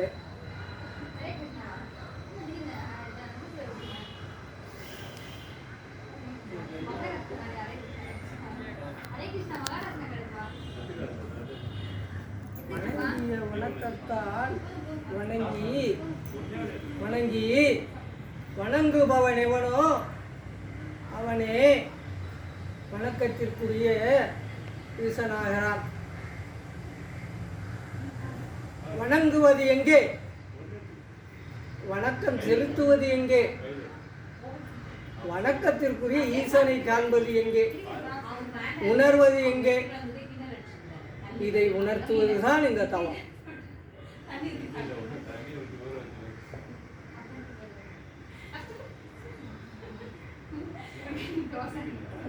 இல்லை வணங்கிய வணக்கத்தால் வணங்கி வணங்கி வணங்குபவன் எவனோ அவனே வணக்கத்திற்குரிய ஈசனாகிறான். வணங்குவது எங்கே? வணக்கம் செலுத்துவது எங்கே? வணக்கத்திற்குரிய ஈசனை காண்பது எங்கே? உணர்வது எங்கே? இதை உணர்த்துவதுதான் இந்த தவம்.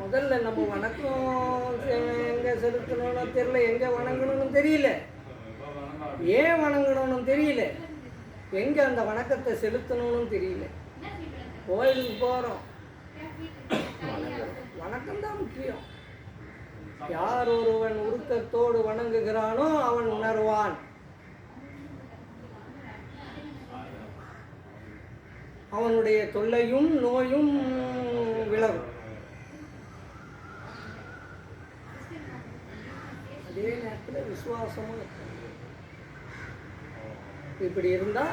முதல்ல நம்ம வணக்கம் எங்கே செலுத்தணும்னு தெரியல எங்கே வணங்கணும்னு தெரியல. ஏன் வணங்கணும்னு தெரியல. எங்கே அந்த வணக்கத்தை செலுத்தணும்னு தெரியல. கோயிலுக்கு போகிறோம் வணக்கம் தான் முக்கியம். யார் ஒருவன் உருக்கத்தோடு வணங்குகிறானோ அவன் உணர்வான். அவனுடைய தொல்லையும் நோயும் விலகும். அதே நேரத்தில் விசுவாசமும் இப்படி இருந்தால்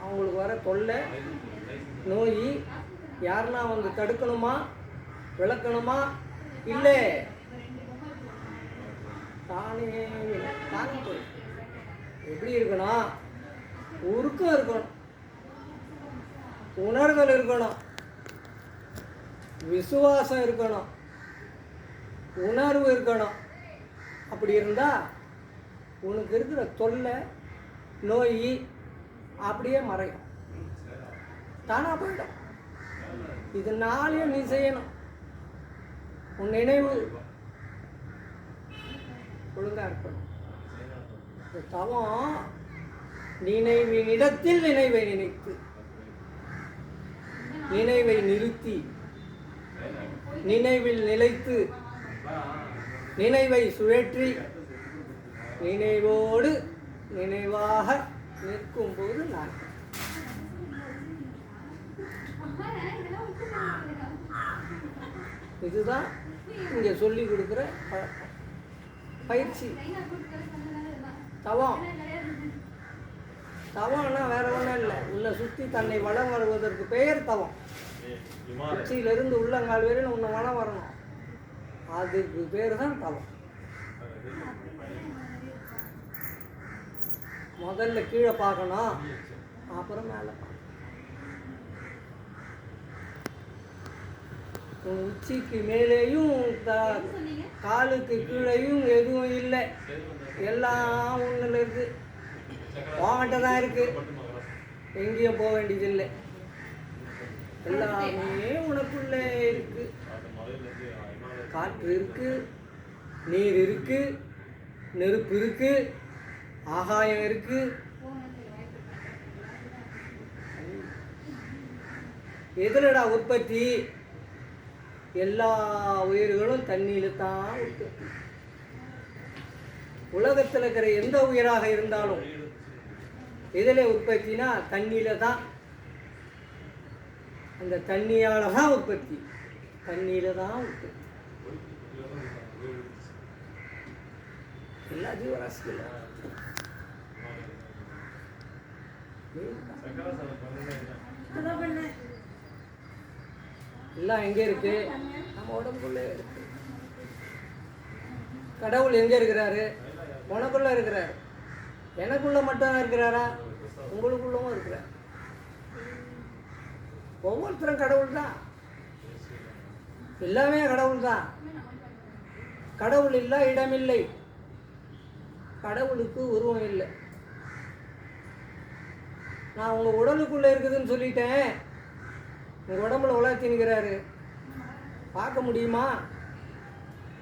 அவங்களுக்கு வர தொல்லை நோய் யாருன்னா வந்து தடுக்கணுமா விளக்கணுமா? இல்லை. தானே தானே எப்படி இருக்கணும்? உருக்கம் இருக்கணும். உணர்தல் இருக்கணும். விசுவாசம் இருக்கணும். உணர்வு இருக்கணும். அப்படி இருந்தால் உனக்கு இருக்கிற தொல்லை நோய் அப்படியே மறையும். தானாக போயிடும். இதனாலேயே நீ செய்யணும். உன் நினைவு ஒழுங்காக இருக்கணும். இந்த தவம் நினைவினிடத்தில் நினைவை நினைத்து நினைவை நிறுத்தி நினைவில் நிலைத்து நினைவை சுழற்றி நினைவோடு நினைவாக நிற்கும்போது நான். இதுதான் இங்கே சொல்லி கொடுக்குற பயிற்சி. தவம். தவம்னா வேற ஒன்றும் இல்லை. உன்னை சுற்றி தன்னை வளம் வருவதற்கு பெயர் தவம். உச்சியிலிருந்து உள்ளங்கால் வரையும் உன்னை வளம் வரணும். அதுக்கு பேர் தான் தவம். முதல்ல கீழே பார்க்கணும். அப்புறம் மேலே உச்சிக்கு மேலேயும் த- காலுக்கு கீழேயும் எதுவும் இல்லை. எல்லாம் ஒன்றில் இருக்கு. உன்கிட்ட தான் இருக்கு. எங்கேயும் போக வேண்டியதில்லை. எல்லாமே உனக்குள்ளே இருக்கு. காற்று இருக்கு நீர் இருக்கு நெருப்பு இருக்குது ஆகாயம் இருக்கு. எதுலடா உற்பத்தி? எல்லா உயிர்களும் தண்ணியில் தான் உற்பத்தி உலகத்தில் இருக்கிற எந்த உயிராக இருந்தாலும் எதில் உற்பத்தினா தண்ணியில் தான். அந்த தண்ணியால் தான் உற்பத்தி. தண்ணியில் தான் உற்பத்தி. எல்லா ஜீவராசிகளும் எல்லாம் எங்கே இருக்கு? நம்ம உடம்புக்குள்ளே இருக்கு. கடவுள் எங்கே இருக்கிறாரு? உனக்குள்ள இருக்கிறாரு. எனக்குள்ள மட்டும் இருக்கிறாரா? உங்களுக்குள்ளவும் இருக்கிறார். ஒவ்வொருத்தரும் கடவுள் தான் எல்லாமே கடவுள் தான் கடவுள் இல்லை இடமில்லை. கடவுளுக்கு உருவம் இல்லை. நான் உங்கள் உடலுக்குள்ளே இருக்குதுன்னு சொல்லிட்டேன். உங்கள் உடம்புல உலகத்தின்கிறாரு பார்க்க முடியுமா?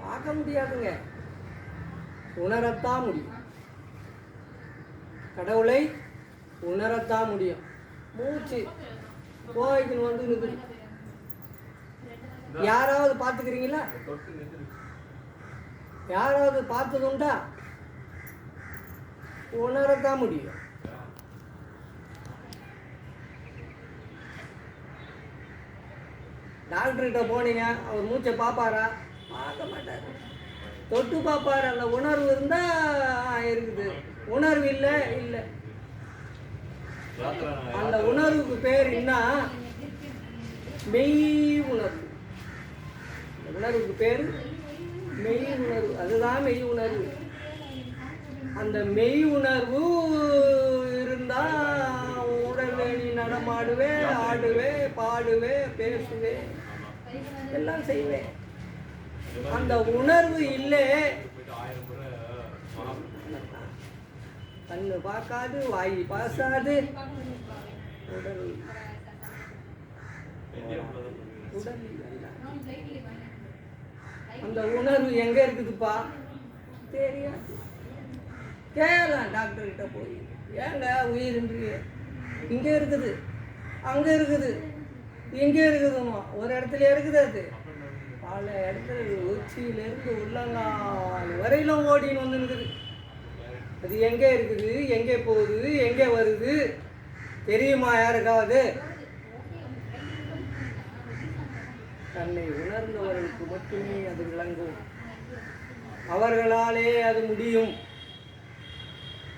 பார்க்க முடியாதுங்க. உணரத்தான் முடியும். கடவுளை உணரத்தான் முடியும். மூச்சு கோவைக்குன்னு வந்து நிற்குது யாராவது பார்த்துக்கிறீங்களா? யாராவது பார்த்ததுண்டா? உணரத்தான் முடியும். டாக்டர்கிட்ட போனீங்க அவர் மூச்சை பார்ப்பாரா? பார்க்க மாட்டார். தொட்டு பார்ப்பார் அந்த உணர்வு இருந்தால் இருக்குது. உணர்வு இல்லை இல்லை. அந்த உணர்வுக்கு பேர் என்ன? மெய் உணர்வு. உணர்வுக்கு பேர் மெய் உணர்வு. அதுதான் மெய் உணர்வு. அந்த மெய் உணர்வு இருந்தால் நீ நடமாடுவே ஆடுவே பாடுவே பேசுவே எல்லாம் செய்வேன். அந்த உணர்வு இல்லை. கண்ணு பார்க்காது வாய் பாசாது. உடல் உடல் அந்த உணர்வு எங்க இருக்குதுப்பா? தெரியாது. கேட்கலாம் டாக்டர் கிட்ட போய் ஏங்க உயிர்ன்றீங்க? இங்கே இருக்குது. அங்கே இருக்குது. இங்கே இருக்குதுமா ஒரு இடத்துல இருக்குது அது. பல இடத்துல உச்சியிலேருந்து உள்ளங்கால் வரையிலும் ஓடின்னு வந்து இருக்குது அது எங்கே இருக்குது? எங்கே போகுது? எங்கே வருது? தெரியுமா யாருக்காவது தன்னை உணர்ந்தவர்களுக்கு மட்டுமே அது விளங்கும். அவர்களாலே அது முடியும்.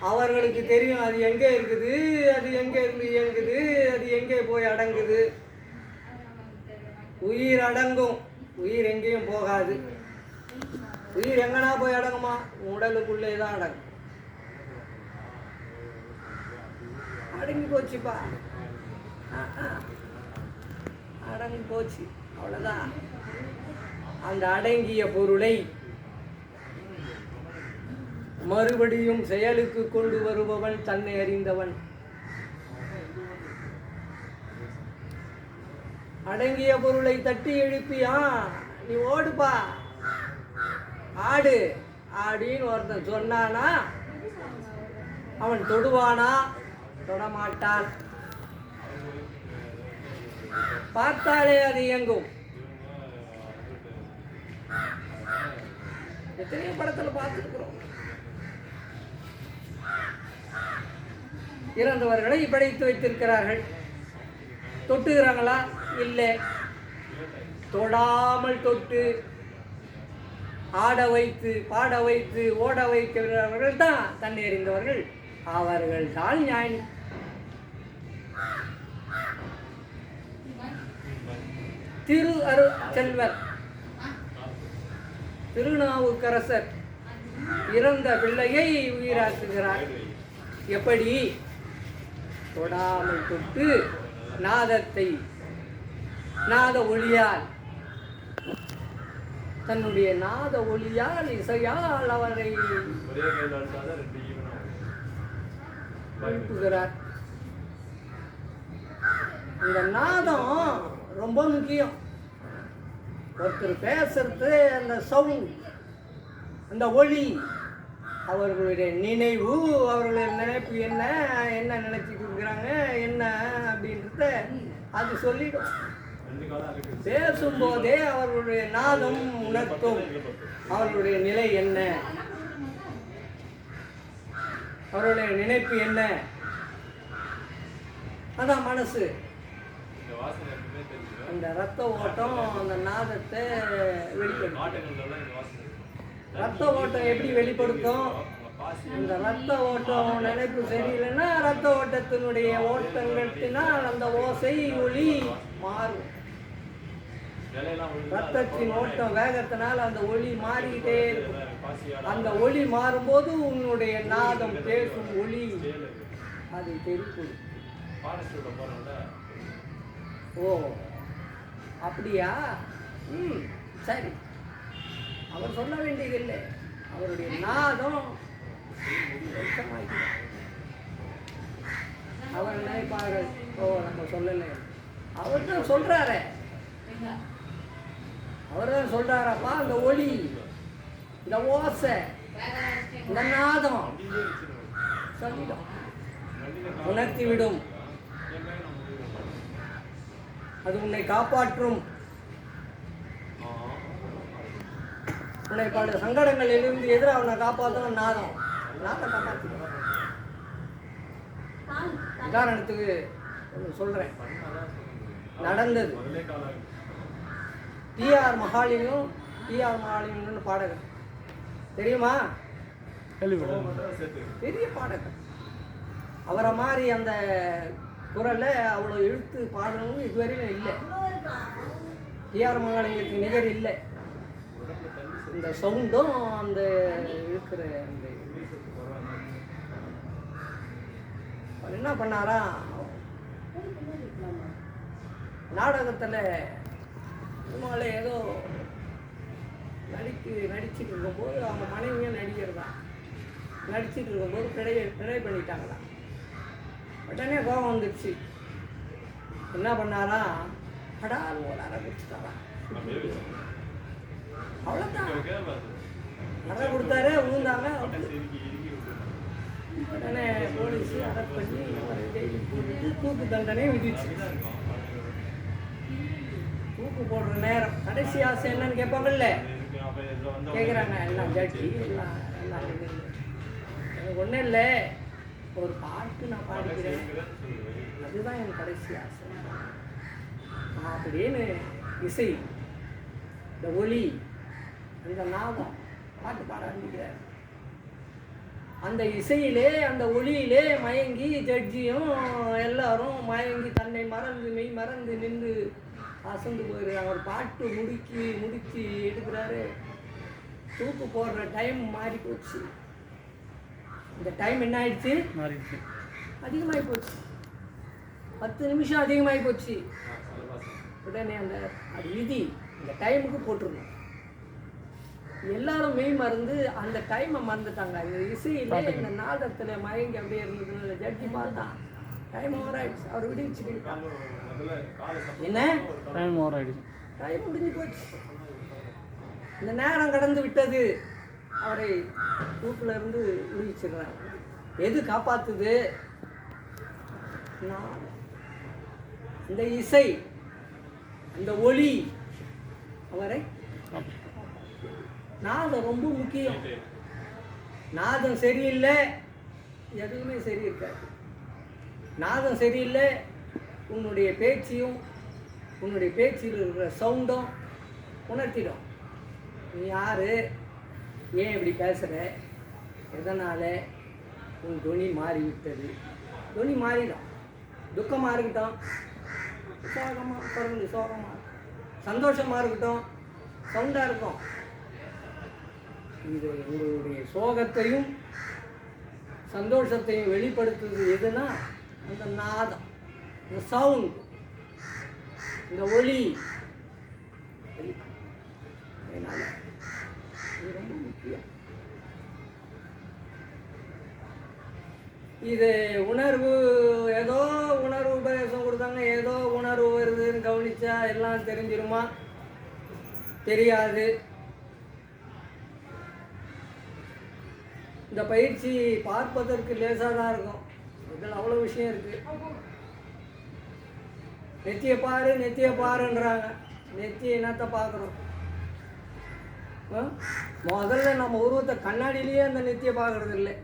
அவர்களுக்கு தெரியும் அது எங்கே இருக்குது? அது எங்கே இருந்து இயங்குது? அது எங்கே போய் அடங்குது? உயிர் அடங்கும். உயிர் எங்கேயும் போகாது. உயிர் எங்கனா போய் அடங்குமா? உடலுக்குள்ளே தான் அடங்கும். அடங்கி போச்சுப்பா. அடங்கி போச்சு. அவ்வளோதான் அந்த அடங்கிய பொருளை மறுபடியும் செயலுக்கு கொண்டு வருபவன் தன்னை அறிந்தவன். அடங்கிய பொருளை தட்டி எழுப்பியா? நீ ஓடுப்பா. ஆடு. ஆடின்னு ஒருத்தன் சொன்னானா அவன் தொடுவானா? தொடமாட்டான். பார்த்தாலே அது இயங்கும். எத்தனையோ படத்தில் பார்த்துருக்குறோம். இறந்தவர்களை படைத்து வைத்திருக்கிறார்கள். தொட்டுகிறாங்களா? இல்லை. தொடாமல் தொட்டு ஆட வைத்து பாட வைத்து ஓட வைக்கிறவர்கள் தான் தன்னை அறிந்தவர்கள் அவர்கள் தான் ஞானி திரு அரு செல்வர் திருநாவுக்கரசர் இறந்த பிள்ளையை உயிராக்குகிறார். எப்படி? தொடாமல் தொட்டு நாதத்தை நாத ஒளியால். தன்னுடைய நாத ஒளியால் இசையால் அவரை எழுப்புகிறார் இந்த நாதம் ரொம்ப முக்கியம். ஒருத்தர் பேசுறது அந்த சவுண்ட் அந்த ஒளி. அவர்களுடைய நினைவு அவர்களுடைய நினைப்பு என்ன என்ன நினைச்சிட்டு இருக்கிறாங்க என்ன அப்படின்றத அது சொல்லிடும். பேசும்போதே அவர்களுடைய நாதம் உணர்த்தும். அவர்களுடைய நிலை என்ன? அவருடைய நினைப்பு என்ன? அதான் மனசு. அந்த ரத்த ஓட்டம் அந்த நாதத்தை வெளிப்படுத்தும். ரத்த ஓட்டம் எப்படி வெளிப்படுத்தும்? அந்த ரத்த ஓட்டம் நினைப்பு சரியில்லைன்னா ரத்த ஓட்டத்தினுடைய ஓட்டங்கத்தினால் அந்த ஓசை ஒளி மாறும். ரத்தத்தின் ஓட்டம் வேகத்தினால் அந்த ஒளி மாறிக்கிட்டே இருக்கும். அந்த ஒளி மாறும்போது உன்னுடைய நாதம் பேசும் ஒளி அது தெரியும் ஓ அப்படியா? ம் சரி. அவர் சொல்ல வேண்டியதில்லை. அவருடைய நாதம் அவர் நினைப்பாரு ஓ நம்ம சொல்லலை. அவர் தான் சொல்கிறாரு அவர் தான் சொல்றாரப்பா அந்த ஒளி இந்த ஓசை இந்த நாதம். சொல்லிடும் உணர்த்தி விடும் அது உன்னை காப்பாற்றும். உன்னை பல சங்கடங்களிலிருந்து எதிராக அவனை காப்பாற்றணும் நாதம் நாதம் காப்பாற்றிடும் உதாரணத்துக்கு ஒன்று சொல்கிறேன் நடந்தது. டிஆர் மகாலிங்கம் டிஆர் மகாலிங்கம்னு பாடகர். தெரியுமா? பெரிய பாடகர். அவரை மாதிரி அந்த குரலை அவ்வளோ இழுத்து பாடணும் இதுவரையிலும் இல்லை. டிஆர் மகாலிங்கத்துக்கு நிகர் இல்லை. அந்த சவுண்டும் அந்த இருக்கிற அந்த அவர் என்ன பண்ணாரா? நாடகத்தில் சும்மால ஏதோ நடிக்கு நடிச்சிட்டு இருக்கும்போது அவங்க மனைவியும் நடிகர் தான் நடிச்சுட்டு இருக்கும்போது பிழை பிழை பண்ணிட்டாங்களாம். உடனே கோபம் வந்துடுச்சு என்ன பண்ணாரா? படால் ஒரு அரை அவ்வளோதான் அரை கொடுத்தாரு விழுந்தாங்க உடனே போலீஸ் அரெஸ்ட் பண்ணி தூக்கு தண்டனை விதிச்சு. தூக்கு போடுற நேரம். கடைசி ஆசை என்னன்னு கேட்பாங்கல்ல? கேட்குறாங்க எல்லாம் ஜட்ஜி எல்லாம் எல்லாம். எனக்கு ஒன்றும் இல்லை. ஒரு பாட்டு நான் பாடிக்கிறேன். அதுதான் என் கடைசி ஆசை. அப்படின்னு இசை இந்த ஒலி அந்த நாதம் பாட்டு பாட ஆரம்பிக்கிறார் அந்த இசையிலே அந்த ஒளியிலே மயங்கி ஜட்ஜியும் எல்லாரும் மயங்கி தன்னை மறந்து மெய் மறந்து நின்று அசந்து போயிருக்காங்க ஒரு பாட்டு முடுக்கி முடிச்சு எடுக்கிறாரு. தூக்கு போடுற டைம் மாறி போச்சு. இந்த டைம் என்ன ஆயிடுச்சு? மாறிடுச்சு. அதிகமாகி போச்சு. பத்து நிமிஷம் அதிகமாகி போச்சு. உடனே அந்த அது விதி இந்த டைமுக்கு போட்டுருணும். எல்லாரும் மெய் மறந்து அந்த டைமை மறந்துட்டாங்க. இந்த இசையில இந்த நாதத்தில் மயங்கி அப்படியே இருந்தது. ஜட்ஜி பார்த்தான் டைம் ஓவர் ஆயிடுச்சு. அவர் விடுவிச்சுக்கிட்டான் என்ன? டைம் ஓவர் ஆயிடுச்சு. டைம் முடிஞ்சு போச்சு. இந்த நேரம் கடந்து விட்டது. அவரை தூக்கில் இருந்து விடுவிச்சிடுறாங்க எது காப்பாத்துது. இந்த இசை அந்த ஒளி அவரை நாதம் ரொம்ப முக்கியம். நாதம் சரியில்லை எதுவுமே சரி இருக்காது நாதம் சரியில்லை உன்னுடைய பேச்சையும் உன்னுடைய பேச்சில் இருக்கிற சவுண்டும் உணர்த்திடும். நீ யார்? ஏன் இப்படி பேசுகிற எதனால்? உன் துணி மாறிவிட்டது. துணி மாறிடும். துக்கமாக இருக்கட்டும். சோகமாக பிறந்து சோகமாக சந்தோஷமாக இருக்கட்டும். சவுண்டாக இருக்கும். இது உங்களுடைய சோகத்தையும் சந்தோஷத்தையும் வெளிப்படுத்துறது எதுனா அந்த நாதம் இந்த சவுண்ட் இந்த ஒளி. அதனால இது ரொம்ப முக்கியம். இது உணர்வு ஏதோ உணர்வு உபதேசம் கொடுத்தாங்க ஏதோ உணர்வு வருதுன்னு கவனிச்சா எல்லாம் தெரிஞ்சிருமா? தெரியாது. இந்த பயிற்சி பார்ப்பதற்கு லேசாக தான் இருக்கும். இதில் அவ்வளோ விஷயம் இருக்கு. நெத்தியை பாரு நெத்திய பாருன்றாங்க. நெத்திய என்னத்தை பார்க்குறோம் முதல்ல நம்ம உருவத்தை கண்ணாடியிலேயே அந்த நெத்தியை பார்க்கறது இல்லை.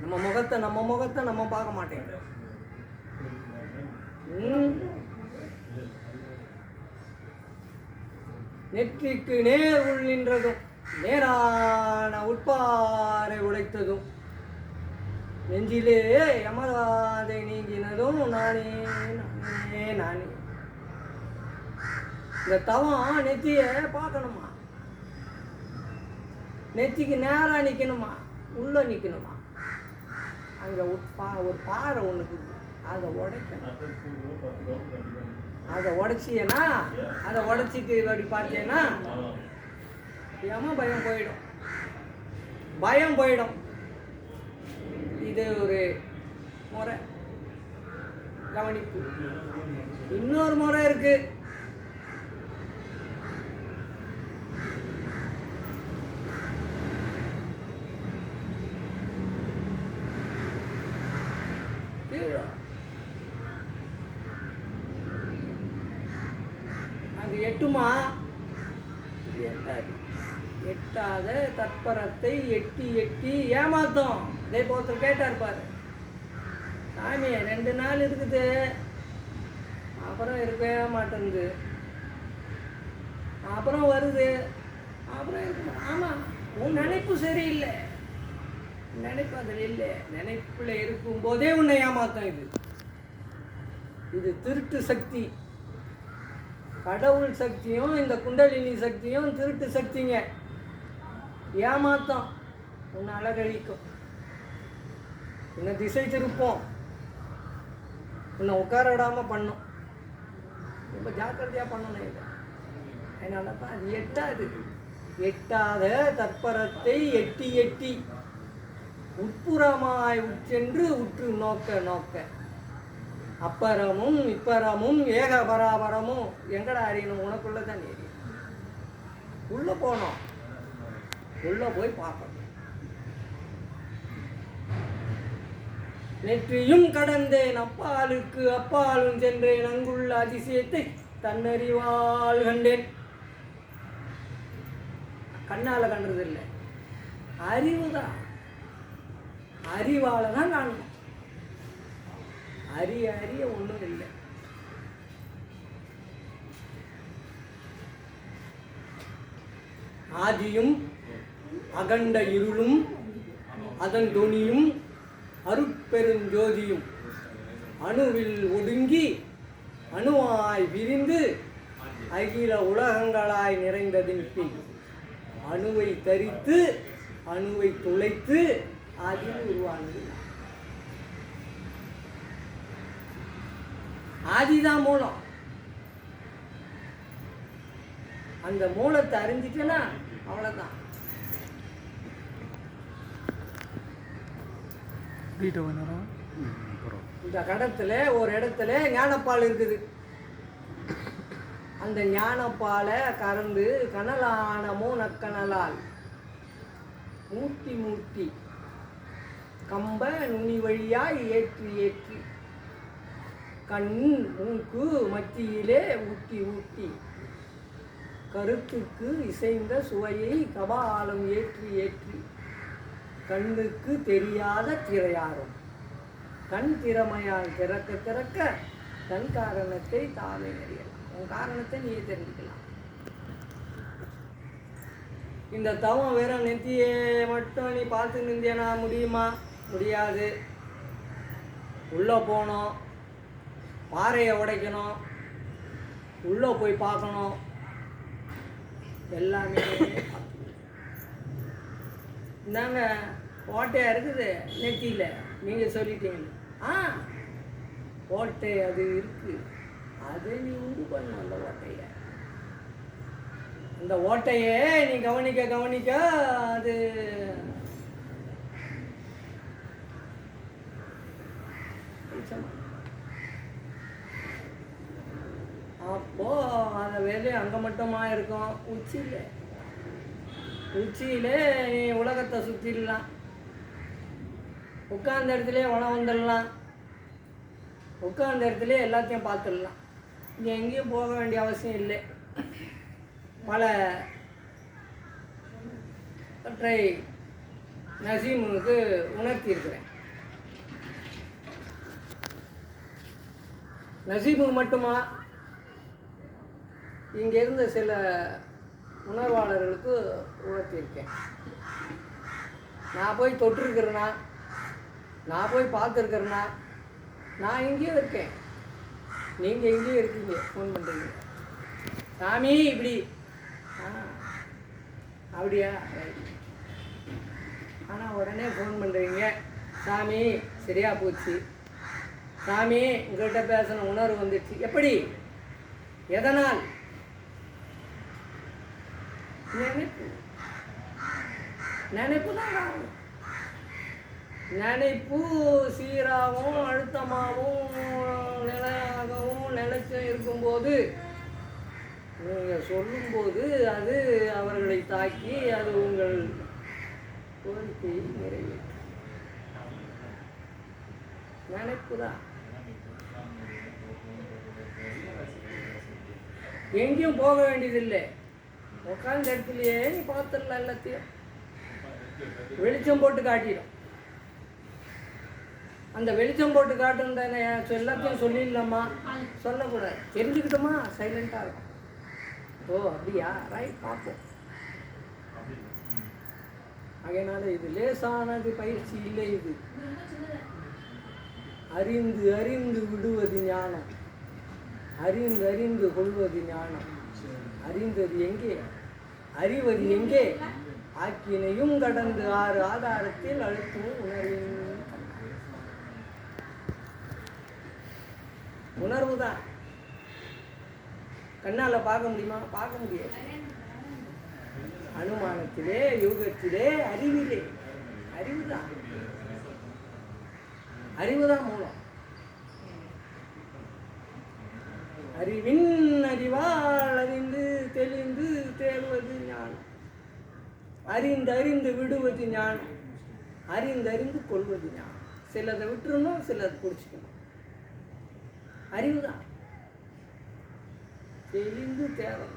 நம்ம முகத்தை நம்ம முகத்தை நம்ம பார்க்க மாட்டேங்கிறோம் ம். நெற்றிக்கு நேர் உள் நின்றதும் நேரான உட்பாறை உடைத்ததும் நெஞ்சிலே எமராதை நீங்கினதும் நானே நானே நானே. இந்த தவம் நெத்திய பார்க்கணுமா? நெத்திக்கு நேராக நிற்கணுமா உள்ள நிற்கணுமா அங்கே உட்பா ஒரு பாறை ஒன்று அதை உடைக்கணும். அதை உடைச்சியனா? அதை உடைச்சிட்டு அப்படி பார்த்தேன்னா யம பயம் போயிடும். பயம் போயிடும். இது ஒரு முறை. கவனிப்பு. இன்னொரு முறை இருக்கு. அது எட்டுமா? எட்டாத தற்பரத்தை எட்டி எட்டி ஏமாத்தோம். இதே ஒருத்தர் கேட்டார் பாரு. சாமி ரெண்டு நாள் இருக்குது. அப்புறம் இருக்கவே மாட்டேங்குது. அப்புறம் வருது. அப்புறம் இருக்கு. ஆமாம் உன் நினைப்பு சரியில்லை. நினைப்பு அதில் இல்லை. நினைப்பில் இருக்கும்போதே உன்னை ஏமாத்தம் இது. இது திருட்டு சக்தி. கடவுள் சக்தியும் இந்த குண்டலினி சக்தியும் திருட்டு சக்திங்க. ஏமாத்தம் உன்னை அழகழிக்கும். உன்னை திசை திருப்போம். உன்னை உட்கார விடாமல் பண்ணும். ரொம்ப ஜாக்கிரதையாக பண்ணணும் இதை. அதனால தான் அது எட்டாது. எட்டாத தற்பரத்தை எட்டி எட்டி உட்புறமாய் உற்றென்று உற்று நோக்க நோக்க. அப்பறமும் இப்பறமும் ஏக பராபரமும் எங்கடா அறியணும் உனக்குள்ள தான் எரியும் உள்ளே போனோம். உள்ள போய் பார்க்கணும் நெற்றியும் கடந்தேன் அப்பாலுக்கு அப்பாலும் சென்றேன் அங்குள்ள அதிசயத்தை தன்னறிவால் கண்டேன். கண்ணால் கண்டது இல்லை. அறிவு தான் அறிவால் தான் காணணும் அறிய அறிய ஒன்றும் இல்லை. ஆதியும் அகண்ட இருளும் அதன் துணியும் அருட்பெருஞ்சோதியும் அணுவில் ஒடுங்கி அணுவாய் விரிந்து அகில உலகங்களாய் நிறைந்ததின் பின் அணுவை தரித்து அணுவை துளைத்து அதில் உருவானது ஆதிதான் மூலம். அந்த மூலத்தை அறிஞ்சிட்டேன்னா அவ்வளோதான் வீட்டை வந்துடும் இந்த கடத்துல ஒரு இடத்துல ஞானப்பால் இருக்குது. அந்த ஞானப்பாலை கறந்து கனலானமோ நக்கனலால். மூட்டி மூட்டி. கம்ப நுனி வழியாய் ஏற்றி ஏற்றி. கண் மூக்கு மத்தியிலே ஊட்டி ஊட்டி. கருத்துக்கு இசைந்த சுவையை கபாலம் ஏற்றி ஏற்றி. கண்ணுக்கு தெரியாத திரையாரும். கண் திறமையால் திறக்க திறக்க தன் காரணத்தை தாமே அறியலாம். உன் காரணத்தை நீயே தெரிஞ்சுக்கலாம். இந்த தவம் வெறும் நெத்தியை மட்டும் நீ பார்த்து நிந்தியனா முடியுமா? முடியாது. உள்ளே போகணும். பாறையை உடைக்கணும். உள்ளே போய் பார்க்கணும். எல்லாமே இந்தாங்க ஓட்டையாக இருக்குது நெத்தியில். நீங்கள் சொல்லிட்டீங்க. ஆ ஓட்டை அது இருக்குது அதை நீ உண்டு பண்ணும் அந்த ஓட்டையை. அந்த ஓட்டையே நீ கவனிக்க கவனிக்க அது அப்போ அந்த வேலை அங்கே மட்டுமா இருக்கும்? உச்சியில். உச்சியிலே நீ உலகத்தை சுற்றிடலாம் உட்கார்ந்த இடத்துல உணவு வந்துடலாம். உட்கார்ந்த இடத்துல எல்லாத்தையும் பார்த்துடலாம். இங்கே எங்கேயும் போக வேண்டிய அவசியம் இல்லை. பல பற்றை நசீமுக்கு உணர்த்தியிருக்கிறேன். நசீமு மட்டுமா? இங்கே இருந்த சில உணர்வாளர்களுக்கு உணர்த்தியிருக்கேன். நான் போய் தொட்டிருக்கிறேனா? நான் போய் பார்த்துருக்கிறேனா? நான் இங்கேயும் இருக்கேன். நீங்கள் இங்கேயும் இருக்கீங்க. ஃபோன் பண்ணுறீங்க சாமி இப்படி. ஆ அப்படியா? ஆனால் உடனே ஃபோன் பண்ணுறீங்க சாமி சரியா போச்சு. சாமி உங்கள்கிட்ட பேசின உணர்வு வந்துடுச்சு எப்படி? எதனால்? நினைப்பு. நினைப்பு தான் காரணம் நினைப்பு சீராகவும் அழுத்தமாகவும் நிலையாகவும் நிலைச்சும் இருக்கும்போது நீங்கள் சொல்லும்போது அது அவர்களை தாக்கி அது உங்கள் கோரிக்கையை நிறைவேற்றும். நினைப்பு தான் எங்கேயும் போக வேண்டியதில்லை. உட்காந்த இடத்துலையே நீ பார்த்துடலாம் எல்லாத்தையும். வெளிச்சம் போட்டு காட்டிடும். அந்த வெளிச்சம் போட்டு காட்டுன்ற எல்லாத்தையும் சொல்லிடலாமா? சொல்லக்கூடாது. தெரிஞ்சுக்கிட்டோமா? சைலண்ட்டாக இருக்கும். ஓ அப்படியா? ரைட் பார்ப்போம். அதனால இது லேசானது பயிற்சி இல்லை இது. அறிந்து அறிந்து விடுவது ஞானம். அறிந்து அறிந்து கொள்வது ஞானம். அறிந்தது எங்கே? அறிவது எங்கே? ஆக்கினையும் கடந்து ஆறு ஆதாரத்தில் அழுத்தும் உணர்வின் உணர்வு தான் கண்ணால் பார்க்க முடியுமா? பார்க்க முடியாது. அனுமானத்திலே யோகத்திலே அறிவிலே. அறிவு தான் அறிவு தான் மூலம். அறிவின் அறிவால் அறிந்து தெளிந்து தேர்வது அறிந்தறிந்து அறிந்து அறிந்து விடுவது ஞானம். அறிந்து அறிந்து கொள்வது ஞானம். சிலதை விட்டுறணும் சிலதை பிடிச்சிக்கணும். அறிவு தான் தெளிந்து தேவை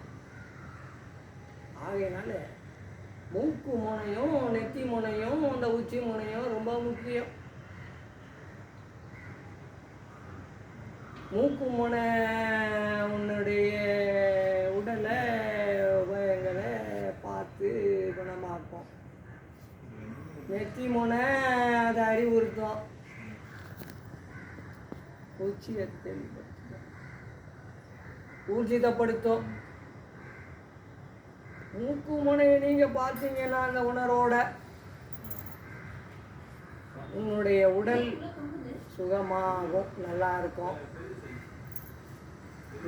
ஆகையினால மூக்கு முனையும் நெத்தி முனையும் அந்த உச்சி முனையும் ரொம்ப முக்கியம். மூக்கு முனை உன்னுடைய உடலை பயங்களை பார்த்து குணமாக்கும் நெத்தி முனை அதை அறிவுறுத்தும் உச்சியை தெளிவுபடுத்தும் ஊர்ஜிதப்படுத்தும் மூக்கு முனையை நீங்கள் பார்த்தீங்கன்னா அந்த உணர்வோட உன்னுடைய உடல் சுகமாகும் நல்லா இருக்கும்.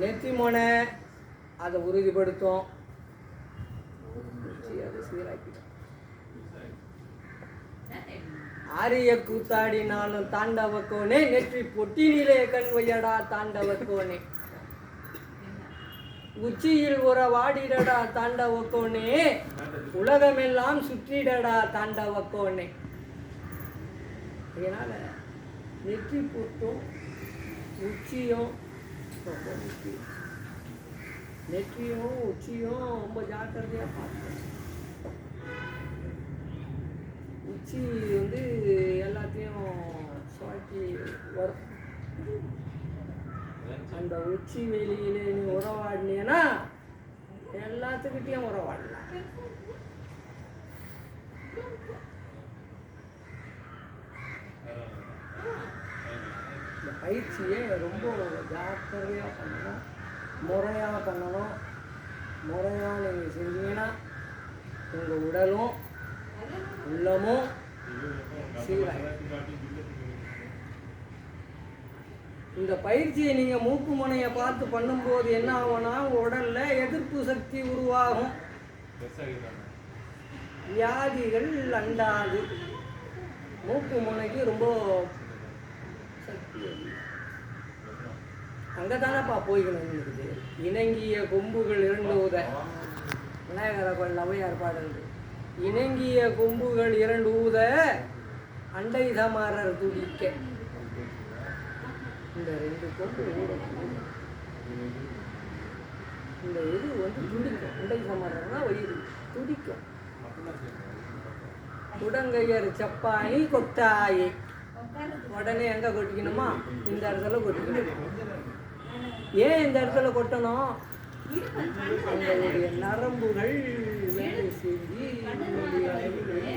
நெத்தி முனை அதை உறுதிப்படுத்தும். அதை சீராக்கிடும். ஆரிய கூத்தாடினாலும் தாண்டவக்கோனே நெற்றி பொட்டினிலே கண் வையடா தாண்டவக்கோனே உச்சியில் உறவாடிடடா தாண்டவக்கோனே உலகமெல்லாம் சுற்றிடடா தாண்டவக்கோனே அதனால நெற்றி பொட்டும் உச்சியும் ரொம்ப முக்கியம் நெற்றியும் உச்சியும் ரொம்ப ஜாக்கிரதையாக பார்க்கணும். உச்சி வந்து எல்லாத்தையும் சுவாக்கி உரம் அந்த உச்சி வெளியில நீ உறவாடினீன்னா எல்லாத்துக்கிட்டையும் உறவாடலாம். இந்த பயிற்சியை ரொம்ப ஜாக்கிரதையாக பண்ணணும் முறையாக பண்ணணும். முறையாக நீங்கள் செஞ்சீங்கன்னா உங்கள் உடலும் உள்ளமும் இந்த பயிற்சியை நீங்கள் மூக்கு முனையை பார்த்து பண்ணும்போது என்ன ஆகும்னா உடல்ல எதிர்ப்பு சக்தி உருவாகும். வியாதிகள் அண்டாது. மூக்கு முனைக்கு ரொம்ப சக்தி அங்கே அங்கதானப்பா போய்க்கணும் இருக்குது இணங்கிய கொம்புகள் இரண்டு உத விநாயகர கோயில் நவையார் பாடல் இணங்கிய கொம்புகள் இரண்டு ஊத அண்டை சமாரர் துடிக்க. இந்த ரெண்டு கொம்பு இந்த இது வந்து துடிக்கும். அண்டை சமாரர்னா வயிறு. துடிக்கும். உடங்கையர் சப்பாணி கொட்டாயி. உடனே எங்கே கொட்டிக்கணுமா? இந்த இடத்துல கொட்டிக்கணும். ஏன் இந்த இடத்துல கொட்டணும்? உங்களுடைய நரம்புகள் செஞ்சு உங்களுடைய அறிவை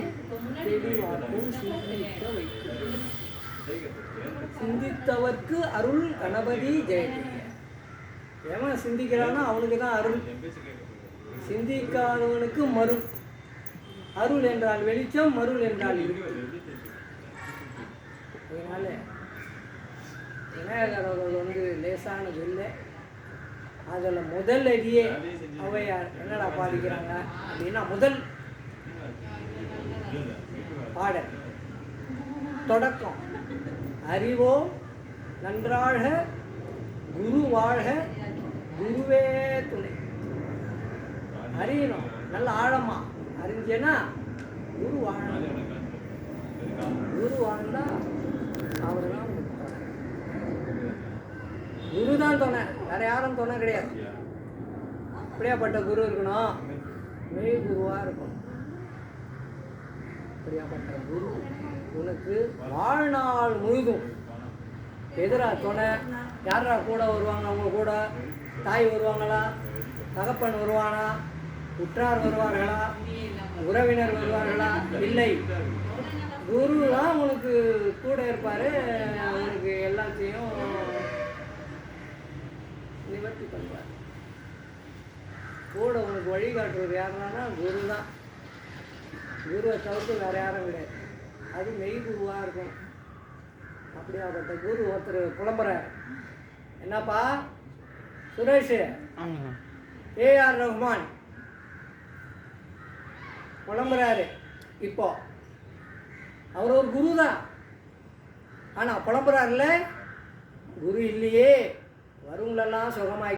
தெளிவாக்கும் சிந்திக்க வைக்கும் சிந்தித்தவர்க்கு அருள் கணபதி ஜெயஜெய எவன் சிந்திக்கிறானோ அவனுக்கு தான் அருள். சிந்திக்காதவனுக்கு மருள். அருள் என்றால் வெளிச்சம் மருள் என்றால் அதனால விநாயகர் அவர்கள் வந்து லேசானது இல்லை அதில் முதல் அடியே அவையார் என்னடா பாடிக்கிறாங்க? அப்படின்னா முதல் பாடல். தொடக்கம். அறிவோ நன்றாக குரு வாழ்க குருவே துணை. அறியணும். நல்ல ஆழமா. அறிஞ்சேன்னா குரு வாழணும். குரு வாழ்ந்தா அவர் தான் குரு தான் துணை. வேற யாரும் துணை கிடையாது. அப்படியாப்பட்ட குரு இருக்கணும். மெய் குருவாக இருக்கணும் அப்படியாப்பட்ட குரு உனக்கு வாழ்நாள் முழுதும். எதிரா துணை. யாரா கூட வருவாங்க? அவங்க கூட. தாய் வருவாங்களா? தகப்பன் வருவானா? உற்றார் வருவார்களா? உறவினர் வருவார்களா? இல்லை. குரு தான் உனக்கு கூட இருப்பார். உனக்கு எல்லாத்தையும் நிவர்த்தி பண்ணுவார். கூட உனக்கு வழிகாட்டுறது யாருன்னா குரு தான். குருவை தவிர்த்து வேறு யாரும் கிடையாது. அது மெய் குருவாக இருக்கும். அப்படியாப்பட்ட குரு ஒருத்தர் புலம்புறார். என்னப்பா? சுரேஷ். ஏஆர் ரஹ்மான் புலம்புறாரு. இப்போ அவர் ஒரு குரு தான். ஆனால் புலம்புறாருல குரு இல்லையே. வருங்களெல்லாம் சுகமாய்